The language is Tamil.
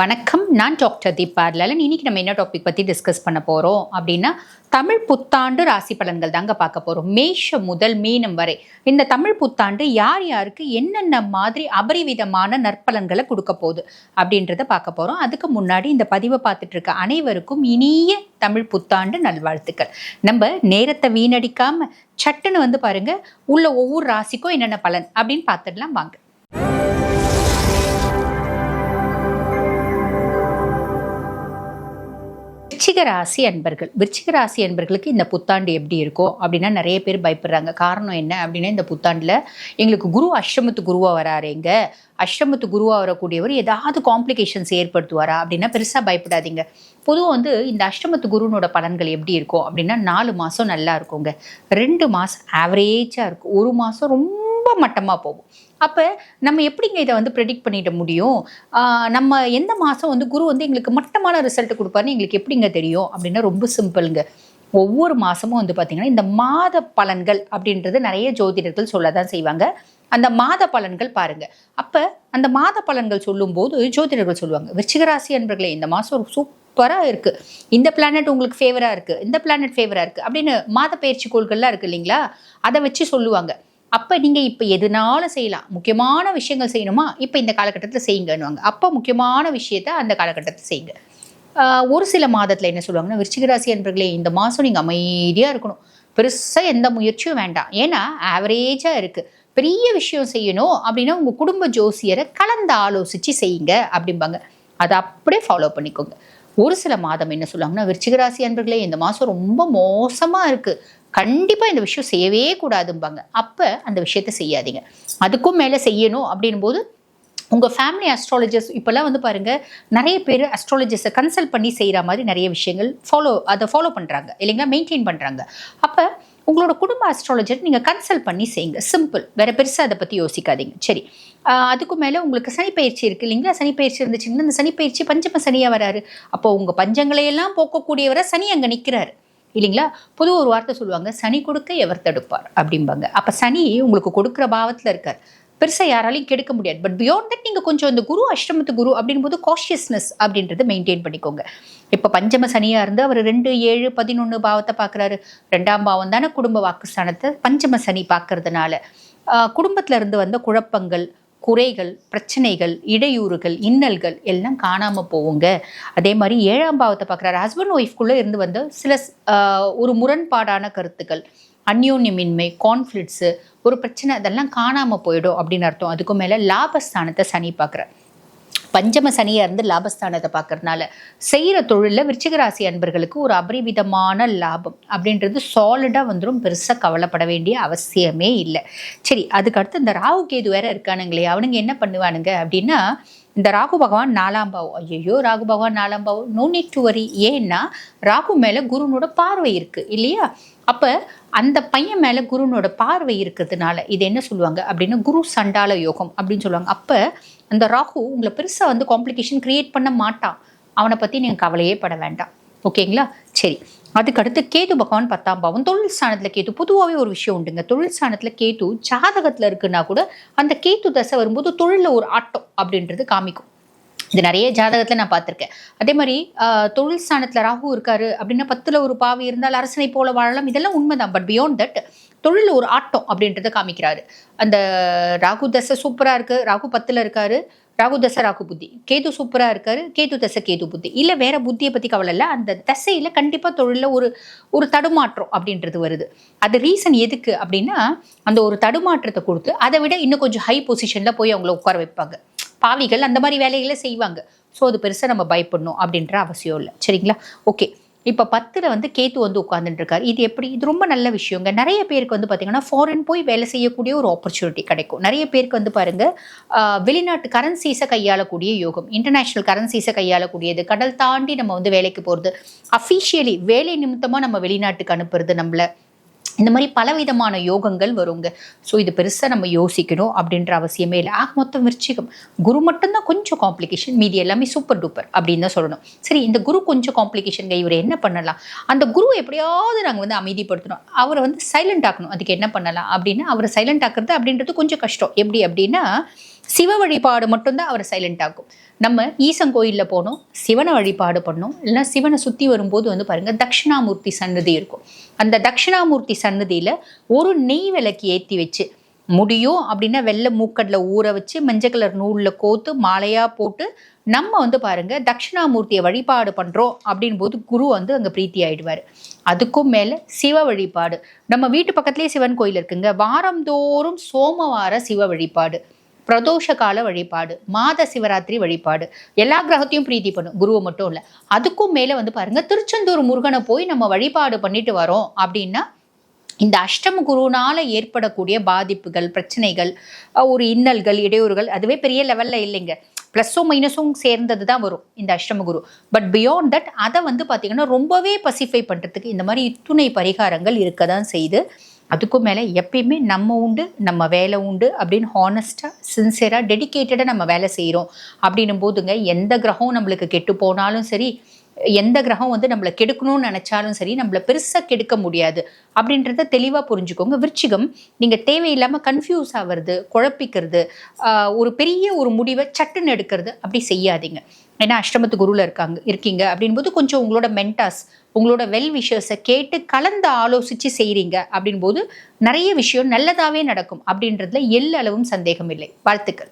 வணக்கம். நான் டாக்டர் தீபா லலன். இன்னைக்கு நம்ம என்ன டாபிக் பற்றி டிஸ்கஸ் பண்ண போகிறோம் அப்படின்னா தமிழ் புத்தாண்டு ராசி பலன்கள் தாங்க பார்க்க போகிறோம் மேஷம் முதல் மீனம் வரை. இந்த தமிழ் புத்தாண்டு யார் யாருக்கு என்னென்ன மாதிரி அபரிவிதமான நற்பலன்களை கொடுக்க போகுது அப்படின்றத பார்க்க போகிறோம் அதுக்கு முன்னாடி இந்த பதிவை பார்த்துட்டு இருக்க அனைவருக்கும் இனிய தமிழ் புத்தாண்டு நல்வாழ்த்துக்கள். நம்ம நேரத்தை வீணடிக்காமல் சட்டுன்னு வந்து பாருங்கள் உள்ள ஒவ்வொரு ராசிக்கும் என்னென்ன பலன் அப்படின்னு பார்த்துடலாம் வாங்க. விருச்சிக ராசி அன்பர்கள். விருச்சிக ராசி அன்பர்களுக்கு இந்த புத்தாண்டு எப்படி இருக்கும் அப்படின்னா நிறைய பேர் பயப்படுறாங்க. காரணம் என்ன அப்படின்னா இந்த புத்தாண்டில் எங்களுக்கு குரு அஷ்டமத்து குருவாக வராருங்க அஷ்டமத்து குருவாக வரக்கூடியவர் ஏதாவது காம்ப்ளிகேஷன்ஸ் ஏற்படுத்துவாரா அப்படின்னா பெருசாக பயப்படாதீங்க. பொதுவாக வந்து இந்த அஷ்டமத்து குருனோட பலன்கள் எப்படி இருக்கும் அப்படின்னா நாலு மாதம் நல்லா இருக்குங்க. ரெண்டு மாதம் ஆவரேஜாக இருக்கும் ஒரு மாதம் ரொம்ப ரொம்ப மட்டமாக போகும். அப்போ நம்ம எப்படிங்க இதை வந்து ப்ரெடிக்ட் பண்ணிட முடியும்? நம்ம எந்த மாதம் வந்து குரு வந்து எங்களுக்கு மட்டமான ரிசல்ட் கொடுப்பாருன்னு எங்களுக்கு எப்படிங்க தெரியும்? அப்படின்னா ரொம்ப சிம்பிளுங்க ஒவ்வொரு மாதமும் வந்து பார்த்திங்கன்னா இந்த மாத பலன்கள் அப்படின்றது நிறைய ஜோதிடர்கள் சொல்ல தான் செய்வாங்க. அந்த மாத பலன்கள் பாருங்கள் அப்போ அந்த மாத பலன்கள் சொல்லும்போது ஜோதிடர்கள் சொல்லுவாங்க விருச்சிகராசி அன்பர்களே இந்த மாதம் சூப்பராக இருக்குது இந்த பிளானட் உங்களுக்கு ஃபேவராக இருக்குது இந்த பிளானட் ஃபேவராக இருக்குது அப்படின்னு மாத பயிற்சி கோள்கள்லாம் இருக்குது இல்லைங்களா? அதை வச்சு சொல்லுவாங்க. அப்போ நீங்கள் இப்போ எதுனாலும் செய்யலாம். முக்கியமான விஷயங்கள் செய்யணுமா? இப்போ இந்த காலகட்டத்தில் செய்யுங்கன்னுவாங்க. அப்போ முக்கியமான விஷயத்த அந்த காலகட்டத்தில் செய்யுங்க. ஒரு சில மாதத்தில் என்ன சொல்லுவாங்கன்னா விருச்சிகராசி அன்பர்களே இந்த மாதம் நீங்கள் அமைதியாக இருக்கணும். பெருசாக எந்த முயற்சியும் வேண்டாம். ஏன்னா ஆவரேஜாக இருக்குது பெரிய விஷயம் செய்யணும் அப்படின்னா உங்கள் குடும்ப ஜோசியரை கலந்து ஆலோசித்து செய்யுங்க அப்படிம்பாங்க. அதை அப்படியே ஃபாலோ பண்ணிக்கோங்க. ஒரு சில மாதம் என்ன சொல்லுவாங்கன்னா விருச்சிகராசி அன்பர்களே இந்த மாதம் ரொம்ப மோசமாக இருக்குது கண்டிப்பாக இந்த விஷயம் செய்யவே கூடாதும்பாங்க. அப்போ அந்த விஷயத்த செய்யாதீங்க. அதுக்கும் மேலே செய்யணும் அப்படின்போது உங்கள் ஃபேமிலி அஸ்ட்ராலஜர்ஸ் இப்போல்லாம் வந்து பாருங்கள் நிறைய பேர் அஸ்ட்ராலஜர்ஸை கன்சல்ட் பண்ணி செய்கிற மாதிரி நிறைய விஷயங்கள் ஃபாலோ அதை ஃபாலோ பண்ணுறாங்க இல்லைங்களா? மெயின்டைன் பண்ணுறாங்க அப்போ உங்களோட குடும்ப அஸ்ட்ராலஜர் நீங்கள் கன்சல்ட் பண்ணி செய்யுங்க. சிம்பிள் வேறு பெருசாக அதை பற்றி யோசிக்காதீங்க. சரி. அதுக்கு மேலே உங்களுக்கு சனிப்பயிற்சி இருக்குது இல்லைங்களா? சனிப்பயிற்சி இருந்துச்சுங்கன்னா அந்த சனிப்பயிற்சி பஞ்சம சனியாக வராரு. அப்போ உங்கள் பஞ்சங்களையெல்லாம் போக்கக்கூடியவரை சனி அங்கே நிற்கிறாரு இல்லைங்களா? பொதுவாக ஒரு வார்த்தை சொல்லுவாங்க சனி கொடுக்க எவர் தடுப்பார் அப்படிம்பாங்க. அப்போ சனி உங்களுக்கு கொடுக்குற பாவத்தில் இருக்கார். பெருசாக யாராலையும் கெடுக்க முடியாது. பட் பியாண்ட் தட் நீங்கள் கொஞ்சம் இந்த குரு அஷ்டமத்து குரு அப்படின்போது காஷியஸ்னஸ் அப்படின்றத மெயின்டைன் பண்ணிக்கோங்க. இப்போ பஞ்சம சனியாக இருந்து அவர் ரெண்டு ஏழு பதினொன்று பாவத்தை பார்க்குறாரு ரெண்டாம் பாவம் தானே குடும்ப வாக்குஸ்தானத்தை பஞ்சம சனி பார்க்கறதுனால குடும்பத்தில் இருந்து வந்த குழப்பங்கள் குறைகள் பிரச்சனைகள் இடையூறுகள் இன்னல்கள் எல்லாம் காணாமல் போவோங்க அதே மாதிரி ஏழாம் பாவத்தை பார்க்குறாரு. ஹஸ்பண்ட் ஒய்ஃப்குள்ளே இருந்து வந்த சில ஒரு முரண்பாடான கருத்துக்கள். அந்யோன்யமின்மை கான்ஃப்ளிக்ட்ஸு ஒரு பிரச்சனை அதெல்லாம் காணாமல் போயிடும் அப்படின்னு அர்த்தம். அதுக்கும் மேலே லாபஸ்தானத்தை சனி பார்க்குறார். பஞ்சம சனியாக இருந்து லாபஸ்தானத்தை பார்க்கறதுனால செய்கிற தொழிலில் விருச்சிகராசி அன்பர்களுக்கு ஒரு அபரிவிதமான லாபம் அப்படின்றது சாலிடாக வந்துடும் பெருசாக கவலைப்பட வேண்டிய அவசியமே இல்லை. சரி அதுக்கு அடுத்து இந்த ராகு கேது வேற இருக்கானுங்களே அவனுங்க என்ன பண்ணுவானுங்க அப்படின்னா இந்த ராகு பகவான் நாலாம் பாவம். ஐயோ ராகு பகவான் நாலாம் பாவம். நோ நீட் டு வரி ஏன்னா ராகு மேலே குருனோட பார்வை இருக்குது இல்லையா? அப்போ அந்த பையன் மேலே குருனோட பார்வை இருக்கிறதுனால இது என்ன சொல்லுவாங்க அப்படின்னா குரு சண்டால யோகம் அப்படின்னு சொல்லுவாங்க. அப்போ அந்த ராகு உங்களை பெருசாக வந்து காம்ப்ளிகேஷன் க்ரியேட் பண்ண மாட்டான். அவனை பற்றி நீங்கள் கவலையே பட வேண்டாம். ஓகேங்களா சரி. அதுக்கடுத்து கேது பகவான் பத்தாம் பாவம். தொழில் ஸ்தானத்தில் கேது பொதுவாகவே ஒரு விஷயம் உண்டுங்க. தொழில் ஸ்தானத்தில் கேது ஜாதகத்தில் இருக்குன்னா கூட அந்த கேது தசை வரும்போது தொழிலில் ஒரு ஆட்டம் அப்படின்றது காமிக்கும். இது நிறைய ஜாதகத்தில் நான் பார்த்துருக்கேன். அதே மாதிரி தொழில் ஸ்தானத்தில் ராகு இருக்காரு அப்படின்னா பத்தில் ஒரு பாவி இருந்தால் அரசனை போல வாழலாம். இதெல்லாம் உண்மைதான். பட் பியாண்ட் தட் தொழில் ஒரு ஆட்டம் அப்படின்றத காமிக்கிறாரு. அந்த ராகு தசை சூப்பராக இருக்குது ராகு பத்தில் இருக்காரு. ராகு தசை ராகு புத்தி. கேது சூப்பராக இருக்காரு. கேது தசை கேது புத்தி. இல்லை வேற புத்தியை பற்றி கவலை இல்லை. அந்த தசையில் கண்டிப்பாக தொழிலில் ஒரு ஒரு தடுமாற்றம் அப்படின்றது வருது. அது ரீசன் எதுக்கு அப்படின்னா அந்த ஒரு தடுமாற்றத்தை கொடுத்து அதை விட இன்னும் கொஞ்சம் ஹை பொசிஷனில் போய் அவங்கள உட்கார வைப்பாங்க. பாவிகள் அந்த மாதிரி வேலைகளை செய்வாங்க. ஸோ அது பெருசாக நம்ம பயப்படணும் அப்படின்ற அவசியம் இல்லை. சரிங்களா? ஓகே இப்போ பத்தில் வந்து கேத்து வந்து உட்காந்துட்டுருக்காரு இது எப்படி? இது ரொம்ப நல்ல விஷயங்க. நிறைய பேருக்கு வந்து பார்த்திங்கன்னா ஃபாரின் போய் வேலை செய்யக்கூடிய ஒரு ஆப்பர்ச்சுனிட்டி கிடைக்கும். நிறைய பேருக்கு வந்து பாருங்கள் வெளிநாட்டு கரன்சீஸை கையாளக்கூடிய யோகம். இன்டர்நேஷ்னல் கரன்சீஸை கையாளக்கூடியது. கடல் தாண்டி நம்ம வந்து வேலைக்கு போகிறது அஃபிஷியலி வேலை நிமித்தமாக நம்ம வெளிநாட்டுக்கு அனுப்புறது நம்மளை. இந்த மாதிரி பலவிதமான யோகங்கள் வருங்க. ஸோ இது பெருசாக நம்ம யோசிக்கணும் அப்படின்ற அவசியமே இல்லை. ஆக மொத்தம் விருச்சிகம் குரு மட்டும்தான் கொஞ்சம் காம்ப்ளிகேஷன் மீதி எல்லாமே சூப்பர் டூப்பர் அப்படின்னு தான் சொல்லணும். சரி இந்த குரு கொஞ்சம் காம்ப்ளிகேஷன்ங்க இவர் என்ன பண்ணலாம்? அந்த குரு எப்படியாவது நாங்கள் வந்து அமைதிப்படுத்தணும். அவரை வந்து சைலண்ட் ஆக்கணும். அதுக்கு என்ன பண்ணலாம்? அப்படின்னா அவரை சைலண்ட் ஆக்குறது அப்படின்றது கொஞ்சம் கஷ்டம். எப்படி அப்படின்னா சிவ வழிபாடு மட்டும்தான் அவரை சைலண்ட் ஆகும் நம்ம ஈசன் கோயிலில் போனோம் சிவனை வழிபாடு பண்ணோம். இல்லைனா சிவனை சுற்றி வரும்போது வந்து பாருங்க தட்சிணாமூர்த்தி சன்னதி இருக்கும். அந்த தட்சிணாமூர்த்தி சன்னதியில் ஒரு நெய் விளக்கு ஏற்றி வச்சு முடியும் அப்படின்னா வெள்ளை மூக்கடில் ஊற வச்சு மஞ்சள் கலர் நூலில் கோத்து மாலையாக போட்டு நம்ம வந்து பாருங்க தட்சிணாமூர்த்தியை வழிபாடு பண்ணுறோம் அப்படின் போது குரு வந்து அங்கே பிரீத்தி ஆயிடுவார். அதுக்கும் மேலே சிவ வழிபாடு. நம்ம வீட்டு பக்கத்துலேயே சிவன் கோயில் இருக்குங்க. வாரந்தோறும் சோமவார சிவ வழிபாடு. பிரதோஷ கால வழிபாடு மாத சிவராத்திரி வழிபாடு. எல்லா கிரகத்தையும் பிரீத்தி பண்ணும். குருவை மட்டும் இல்லை. அதுக்கும் மேலே வந்து பாருங்க திருச்செந்தூர் முருகனை போய் நம்ம வழிபாடு பண்ணிட்டு வரோம் அப்படின்னா இந்த அஷ்டம குருனால ஏற்படக்கூடிய பாதிப்புகள் பிரச்சனைகள் ஒரு இன்னல்கள் இடையூறுகள் அதுவே பெரிய லெவல்ல இல்லைங்க. ப்ளஸ்ஸும் மைனஸும் சேர்ந்தது தான் வரும் இந்த அஷ்டம குரு. பட் பியாண்ட் தட் அதை வந்து பார்த்தீங்கன்னா ரொம்பவே பசிஃபை பண்ணுறதுக்கு இந்த மாதிரி இத்துணை பரிகாரங்கள் இருக்க தான் செய்து அதுக்கும் மேலே எப்பயுமே நம்ம உண்டு நம்ம வேலை உண்டு அப்படின்னு ஹானஸ்ட்டாக சின்சியராக டெடிக்கேட்டடாக நம்ம வேலை செய்கிறோம் அப்படின்னும் போதுங்க எந்த கிரகம் நம்மளுக்கு கெட்டு போனாலும் சரி எந்த கிரகம் வந்து நம்மளை கெடுக்கணும்னு நினைச்சாலும் சரி நம்மளை பெருசாக கெடுக்க முடியாது. அப்படின்றத தெளிவாக புரிஞ்சுக்கோங்க. விருச்சிகம் நீங்கள் தேவையில்லாமல் கன்ஃபியூஸ் ஆகிறது குழப்பிக்கிறது ஒரு பெரிய ஒரு முடிவை சட்டுன்னு எடுக்கிறது அப்படி செய்யாதீங்க. ஏன்னா அஷ்டமத்து குருவில் இருக்காங்க இருக்கீங்க அப்படின்போது கொஞ்சம் உங்களோட மென்டாஸ் உங்களோட வெல் விஷர்ஸை கேட்டு கலந்து ஆலோசித்து செய்கிறீங்க அப்படின்போது நிறைய விஷயம் நல்லதாகவே நடக்கும். அப்படின்றதுல எல்லளவும் சந்தேகம் இல்லை. வாழ்த்துக்கள்.